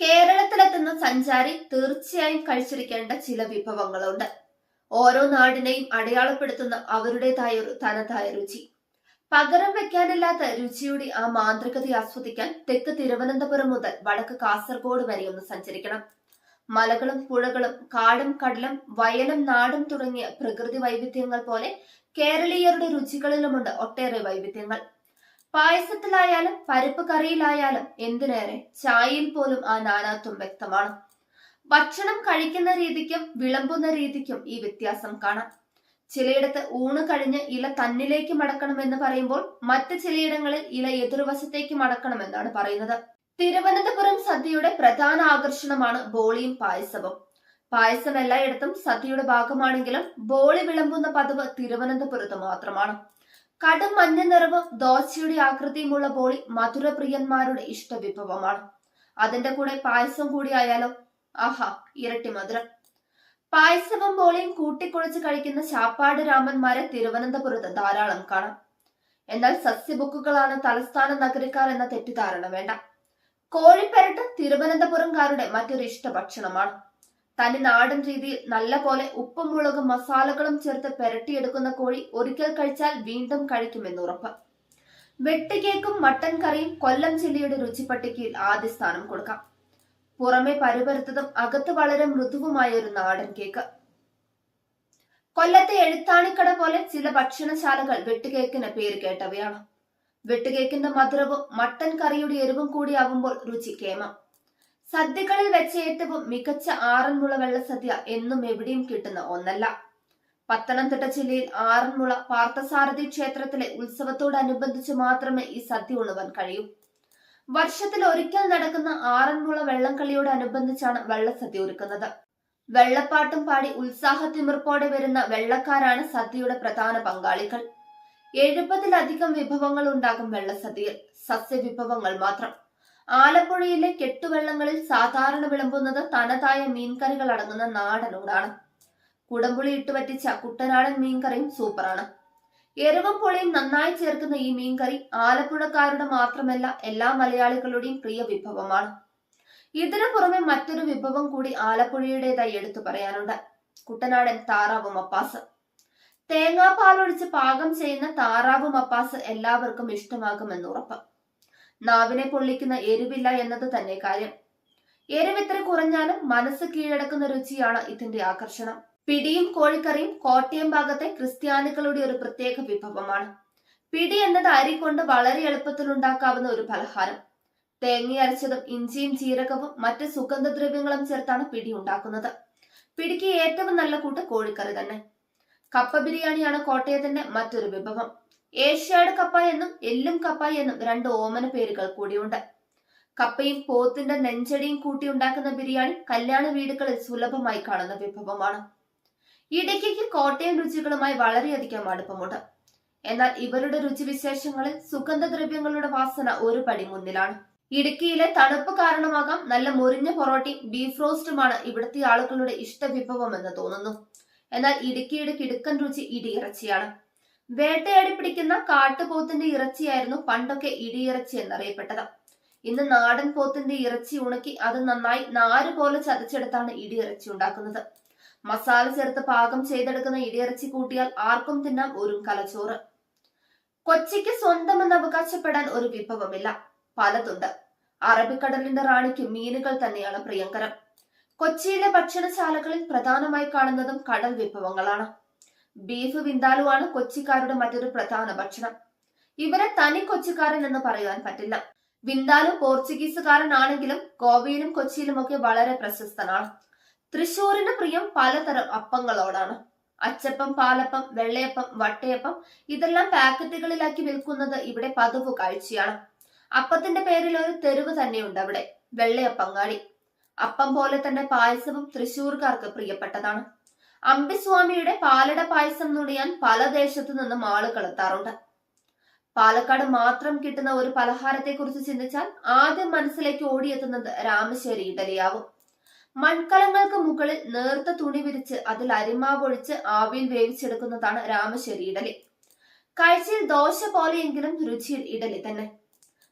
കേരളത്തിലെത്തുന്ന സഞ്ചാരി തീർച്ചയായും കഴിച്ചിരിക്കേണ്ട ചില വിഭവങ്ങളുണ്ട്. ഓരോ നാടിനെയും അടയാളപ്പെടുത്തുന്ന അവരുടേതായ ഒരു തനതായ രുചി. പകരം വെക്കാനില്ലാത്ത രുചിയുടെ ആ മാന്ത്രികത ആസ്വദിക്കാൻ തെക്ക് തിരുവനന്തപുരം മുതൽ വടക്ക് കാസർഗോഡ് വരെ ഒന്ന് സഞ്ചരിക്കണം. മലകളും പുഴകളും കാടും കടലും വയലും നാടും തുടങ്ങിയ പ്രകൃതി വൈവിധ്യങ്ങൾ പോലെ കേരളീയരുടെ രുചികളിലുമുണ്ട് ഒട്ടേറെ വൈവിധ്യങ്ങൾ. പായസത്തിലായാലും പരിപ്പ് കറിയിലായാലും എന്തിനേറെ? ചായയിൽ പോലും ആ നാനാത്വം വ്യക്തമാണ്. ഭക്ഷണം കഴിക്കുന്ന രീതിക്കും വിളമ്പുന്ന രീതിക്കും ഈ വ്യത്യാസം കാണാം. ചിലയിടത്ത് ഊണ് കഴിഞ്ഞ് ഇല തന്നിലേക്ക് മടക്കണമെന്ന് പറയുമ്പോൾ മറ്റ് ചിലയിടങ്ങളിൽ ഇല എതിർവശത്തേക്ക് മടക്കണമെന്നാണ് പറയുന്നത്. തിരുവനന്തപുരം സദ്യയുടെ പ്രധാന ആകർഷണമാണ് ബോളിയും പായസവും. പായസം എല്ലായിടത്തും സദ്യയുടെ ഭാഗമാണെങ്കിലും ബോളി വിളമ്പുന്ന പതിവ് തിരുവനന്തപുരത്ത് മാത്രമാണ്. കടും മഞ്ഞ നിറവും ദോശയുടെ ആകൃതിയുമുള്ള ബോളി മധുരപ്രിയന്മാരുടെ ഇഷ്ട വിഭവമാണ് അതിന്റെ കൂടെ പായസം കൂടി ആയാലോ? ആഹാ ഇരട്ടി മധുരം. പായസവും ബോളിയും കൂട്ടിക്കുഴച്ച് കഴിക്കുന്ന ചാപ്പാട് രാമന്മാരെ തിരുവനന്തപുരത്ത് ധാരാളം കാണാം. എന്നാൽ സസ്യബുക്കുകളാണ് തലസ്ഥാന നഗരക്കാർ എന്ന തെറ്റിദ്ധാരണ വേണ്ട. കോഴിപ്പെരട്ട് തിരുവനന്തപുരംകാരുടെ മറ്റൊരു ഇഷ്ട ഭക്ഷണമാണ്. തനി നാടൻ രീതിയിൽ നല്ല പോലെ ഉപ്പും മുളകും മസാലകളും ചേർത്ത് പെരട്ടിയെടുക്കുന്ന കോഴി ഒരിക്കൽ കഴിച്ചാൽ വീണ്ടും കഴിക്കുമെന്ന് ഉറപ്പ്. വെട്ടുകേക്കും മട്ടൻ കറിയും കൊല്ലം ജില്ലയുടെ രുചിപ്പട്ടികയിൽ ആദ്യ സ്ഥാനം കൊടുക്കാം. പുറമെ പരുപരുത്തതും അകത്ത് വളരെ മൃദുവുമായ ഒരു നാടൻ കേക്ക്. കൊല്ലത്തെ എഴുത്താണിക്കട പോലെ ചില ഭക്ഷണശാലകൾ വെട്ടുകേക്കിന് പേര് കേട്ടവയാണ്. വെട്ടുകേക്കിന്റെ മധുരവും മട്ടൻ കറിയുടെ എരിവും കൂടിയാവുമ്പോൾ രുചി കേമ. സദ്യകളിൽ വെച്ച ഏറ്റവും മികച്ച ആറന്മുള വെള്ളസദ്യ എന്നും എവിടെയും കിട്ടുന്ന ഒന്നല്ല. പത്തനംതിട്ട ജില്ലയിൽ ആറന്മുള പാർത്ഥസാരഥി ക്ഷേത്രത്തിലെ ഉത്സവത്തോടനുബന്ധിച്ച് മാത്രമേ ഈ സദ്യ ഉണ്ണുവാൻ കഴിയൂ. വർഷത്തിൽ ഒരിക്കൽ നടക്കുന്ന ആറന്മുള വെള്ളംകളിയോടനുബന്ധിച്ചാണ് വെള്ളസദ്യ ഒരുക്കുന്നത്. വെള്ളപ്പാട്ടും പാടി ഉത്സാഹത്തിമിർപ്പോടെ വരുന്ന വെള്ളക്കാരാണ് സദ്യയുടെ പ്രധാന പങ്കാളികൾ. എഴുപതിലധികം വിഭവങ്ങൾ ഉണ്ടാകും വെള്ളസദ്യയിൽ സസ്യവിഭവങ്ങൾ മാത്രം. ആലപ്പുഴയിലെ കെട്ടുവെള്ളങ്ങളിൽ സാധാരണ വിളമ്പുന്നത് തനതായ മീൻകറികൾ അടങ്ങുന്ന നാടനോടാണ്. കുടംപുളി ഇട്ട് വറ്റിച്ച കുട്ടനാടൻ മീൻകറിയും സൂപ്പറാണ്. എരിവും പുളിയും നന്നായി ചേർക്കുന്ന ഈ മീൻകറി ആലപ്പുഴക്കാരുടെ മാത്രമല്ല എല്ലാ മലയാളികളുടെയും പ്രിയ വിഭവമാണ്. ഇതിനു പുറമെ മറ്റൊരു വിഭവം കൂടി ആലപ്പുഴയുടേതായി എടുത്തു പറയാനുണ്ട്. കുട്ടനാടൻ താറാവ് മപ്പാസ്. തേങ്ങാപ്പാലൊഴിച്ച് പാകം ചെയ്യുന്ന താറാവ് മപ്പാസ് എല്ലാവർക്കും ഇഷ്ടമാകുമെന്ന് ഉറപ്പ് നാവിനെ പൊള്ളിക്കുന്ന എരിവില്ല എന്നത് തന്നെ കാര്യം. എരിവിത്ര കുറഞ്ഞാലും മനസ്സ് കീഴടക്കുന്ന രുചിയാണ് ഇതിന്റെ ആകർഷണം. പിടിയും കോഴിക്കറിയും കോട്ടയം ഭാഗത്തെ ക്രിസ്ത്യാനികളുടെ ഒരു പ്രത്യേക വിഭവമാണ്. പിടി എന്നത് അരി കൊണ്ട് വളരെ എളുപ്പത്തിൽ ഉണ്ടാക്കാവുന്ന ഒരു പലഹാരം. തേങ്ങ അരച്ചതും ഇഞ്ചിയും ജീരകവും മറ്റ് സുഗന്ധദ്രവ്യങ്ങളും ചേർത്താണ് പിടി ഉണ്ടാക്കുന്നത്. പിടിക്ക് ഏറ്റവും നല്ല കൂട്ട് കോഴിക്കറി തന്നെ. കപ്പ ബിരിയാണിയാണ് കോട്ടയത്തിന്റെ മറ്റൊരു വിഭവം. ഏഷ്യാഡ് കപ്പ എന്നും എല്ലും കപ്പ എന്നും രണ്ട് ഓമന പേരുകൾ കൂടിയുണ്ട്. കപ്പയും പോത്തിന്റെ നെഞ്ചടിയും കൂട്ടി ഉണ്ടാക്കുന്ന ബിരിയാണി കല്യാണ വീടുകളിൽ സുലഭമായി കാണുന്ന വിഭവമാണ്. ഇടുക്കിക്ക് കോട്ടയം രുചികളുമായി വളരെയധികം അടുപ്പമുണ്ട്. എന്നാൽ ഇവരുടെ രുചിവിശേഷങ്ങളിൽ സുഗന്ധദ്രവ്യങ്ങളുടെ വാസന ഒരു പടി മുന്നിലാണ്. ഇടുക്കിയിലെ തണുപ്പ് കാരണമാകാം നല്ല മുറിഞ്ഞ പൊറോട്ടയും ബീഫ് റോസ്റ്റുമാണ് ഇവിടുത്തെ ആളുകളുടെ ഇഷ്ടവിഭവം എന്ന് തോന്നുന്നു. എന്നാൽ ഇടുക്കിയുടെ കിടുക്കൻ രുചി ഇടിയിറച്ചിയാണ്. വേട്ടയാടി പിടിക്കുന്ന കാട്ടുപോത്തിന്റെ ഇറച്ചിയായിരുന്നു പണ്ടൊക്കെ ഇടിയിറച്ചി എന്നറിയപ്പെട്ടത്. ഇന്ന് നാടൻ പോത്തിന്റെ ഇറച്ചി ഉണക്കി അത് നന്നായി നാര് പോലെ ചതച്ചെടുത്താണ് ഇടിയിറച്ചി ഉണ്ടാക്കുന്നത്. മസാല ചേർത്ത് പാകം ചെയ്തെടുക്കുന്ന ഇടിയിറച്ചി കൂട്ടിയാൽ ആർക്കും തിന്നാം ഒരു കലച്ചോറ്. കൊച്ചിക്ക് സ്വന്തമെന്ന് അവകാശപ്പെടാൻ ഒരു വിഭവമില്ല. പലതുണ്ട്. അറബിക്കടലിന്റെ റാണിക്ക് മീനുകൾ തന്നെയാണ് പ്രിയങ്കരം. കൊച്ചിയിലെ ഭക്ഷണശാലകളിൽ പ്രധാനമായി കാണുന്നതും കടൽ വിഭവങ്ങളാണ്. ബീഫ് വിന്താലുവാണ് കൊച്ചിക്കാരുടെ മറ്റൊരു പ്രധാന ഭക്ഷണം. ഇവരെ തനി കൊച്ചിക്കാരൻ എന്ന് പറയാൻ പറ്റില്ല. വിന്താലു പോർച്ചുഗീസുകാരനാണെങ്കിലും ഗോവയിലും കൊച്ചിയിലുമൊക്കെ വളരെ പ്രശസ്തനാണ്. തൃശൂരിന് പ്രിയം പലതരം അപ്പങ്ങളോടാണ്. അച്ചപ്പം പാലപ്പം വെള്ളയപ്പം വട്ടയപ്പം ഇതെല്ലാം പാക്കറ്റുകളിലാക്കി വിൽക്കുന്നത് ഇവിടെ പതിവ് കാഴ്ചയാണ്. അപ്പത്തിന്റെ പേരിൽ ഒരു തെരുവ് തന്നെയുണ്ട് അവിടെ വെള്ളയപ്പങ്ങാടി. അപ്പം പോലെ തന്നെ പായസവും തൃശൂർക്കാർക്ക് പ്രിയപ്പെട്ടതാണ്. അമ്പിസ്വാമിയുടെ പാലട പായസം നുടിയാൻ പല ദേശത്തു നിന്നും ആളുകൾ എത്താറുണ്ട്. പാലക്കാട് മാത്രം കിട്ടുന്ന ഒരു പലഹാരത്തെക്കുറിച്ച് ചിന്തിച്ചാൽ ആദ്യം മനസ്സിലേക്ക് ഓടിയെത്തുന്നത് രാമശ്ശേരി ഇഡലിയാവും. മൺകലങ്ങൾക്ക് മുകളിൽ നേർത്ത തുണി വിരിച്ച് അതിൽ അരിമാവൊഴിച്ച് ആവിയിൽ വേവിച്ചെടുക്കുന്നതാണ് രാമശ്ശേരി ഇഡലി. കാഴ്ചയിൽ ദോശ പോലെയെങ്കിലും രുചിയിൽ ഇഡലി തന്നെ.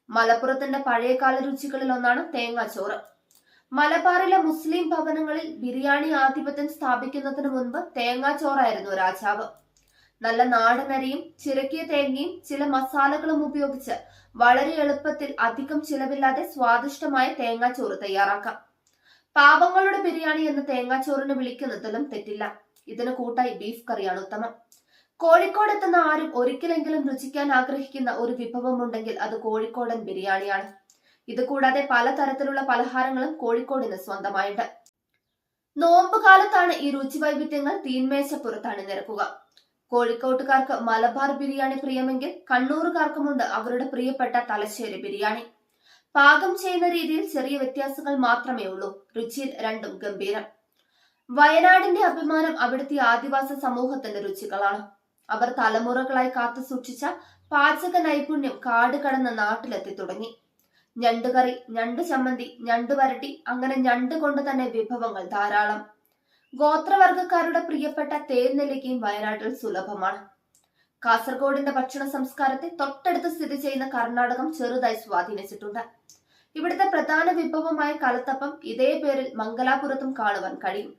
മലപ്പുറത്തിന്റെ പഴയകാല രുചികളിൽ ഒന്നാണ് തേങ്ങാച്ചോറ് മലബാറിലെ മുസ്ലിം ഭവനങ്ങളിൽ ബിരിയാണി ആധിപത്യം സ്ഥാപിക്കുന്നതിന് മുൻപ് തേങ്ങാച്ചോറായിരുന്നു രാജാവ്. നല്ല നാടനരിയും ചിരക്കിയ തേങ്ങയും ചില മസാലകളും ഉപയോഗിച്ച് വളരെ എളുപ്പത്തിൽ അധികം ചിലവില്ലാതെ സ്വാദിഷ്ടമായ തേങ്ങാച്ചോറ് തയ്യാറാക്കാം. പാവങ്ങളുടെ ബിരിയാണി എന്ന തേങ്ങാച്ചോറിന് വിളിക്കുന്നതിലും തെറ്റില്ല. ഇതിന് കൂട്ടായി ബീഫ് കറിയാണ് ഉത്തമം. കോഴിക്കോട് എത്തുന്ന ആരും ഒരിക്കലെങ്കിലും രുചിക്കാൻ ആഗ്രഹിക്കുന്ന ഒരു വിഭവമുണ്ടെങ്കിൽ അത് കോഴിക്കോടൻ ബിരിയാണിയാണ്. ഇത് കൂടാതെ പലതരത്തിലുള്ള പലഹാരങ്ങളും കോഴിക്കോടിന് സ്വന്തമായിട്ട് നോമ്പ് കാലത്താണ് ഈ രുചി വൈവിധ്യങ്ങൾ തീന്മേശപ്പുറത്താണ് നിരക്കുക. കോഴിക്കോട്ടുകാർക്ക് മലബാർ ബിരിയാണി പ്രിയമെങ്കിൽ കണ്ണൂറുകാർക്കുമുണ്ട് അവരുടെ പ്രിയപ്പെട്ട തലശ്ശേരി ബിരിയാണി. പാകം ചെയ്യുന്ന രീതിയിൽ ചെറിയ വ്യത്യാസങ്ങൾ മാത്രമേ ഉള്ളൂ രുചിയിൽ രണ്ടും ഗംഭീരം. വയനാടിന്റെ അഭിമാനം അവിടുത്തെ ആദിവാസി സമൂഹത്തിന്റെ രുചികളാണ്. അവർ തലമുറകളായി കാത്തു സൂക്ഷിച്ച പാചക നൈപുണ്യം കാട് കടന്ന് നാട്ടിലെത്തി തുടങ്ങി. ഞണ്ടുകറി ഞണ്ട് ചമ്മന്തി ഞണ്ട് വരട്ടി അങ്ങനെ ഞണ്ട് കൊണ്ട് തന്നെ വിഭവങ്ങൾ ധാരാളം. ഗോത്രവർഗക്കാരുടെ പ്രിയപ്പെട്ട തേർനെല്ലിക്കയും വയനാട്ടിൽ സുലഭമാണ്. കാസർഗോഡിന്റെ ഭക്ഷണ സംസ്കാരത്തെ തൊട്ടടുത്ത് സ്ഥിതി ചെയ്യുന്ന കർണാടകം ചെറുതായി സ്വാധീനിച്ചിട്ടുണ്ട്. ഇവിടുത്തെ പ്രധാന വിഭവമായ കലത്തപ്പം ഇതേ പേരിൽ മംഗലാപുരത്തും കാണുവാൻ കഴിയും.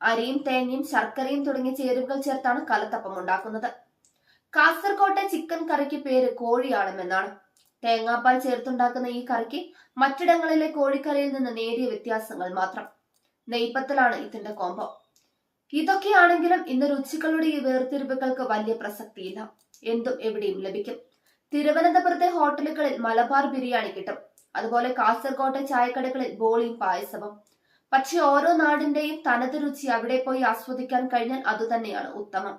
അരിയും തേങ്ങയും ശർക്കരയും തുടങ്ങിയ ചേരുവകൾ ചേർത്താണ് കലത്തപ്പം ഉണ്ടാക്കുന്നത്. കാസർകോട്ടെ ചിക്കൻ കറിക്ക് പേര് കോഴിയാണമെന്നാണ് തേങ്ങാപ്പാൽ ചേർത്തുണ്ടാക്കുന്ന ഈ കറിക്ക് മറ്റിടങ്ങളിലെ കോഴിക്കറിയിൽ നിന്ന് നേരിയ വ്യത്യാസങ്ങൾ മാത്രം. നെയ്പത്തലാണ് ഇതിന്റെ കോംബോ ഇതൊക്കെയാണെങ്കിലും ഇന്ന് രുചികളുടെ ഈ വേർതിരിവുകൾക്ക് വലിയ പ്രസക്തിയില്ല. എന്തും എവിടെയും ലഭിക്കും. തിരുവനന്തപുരത്തെ ഹോട്ടലുകളിൽ മലബാർ ബിരിയാണി കിട്ടും. അതുപോലെ കാസർകോട്ടെ ചായക്കടകളിൽ ബോളിയും പായസവും. പക്ഷെ ഓരോ നാടിന്റെയും തനത് രുചി അവിടെ പോയി ആസ്വദിക്കാൻ കഴിഞ്ഞാൽ അതുതന്നെയാണ് ഉത്തമം.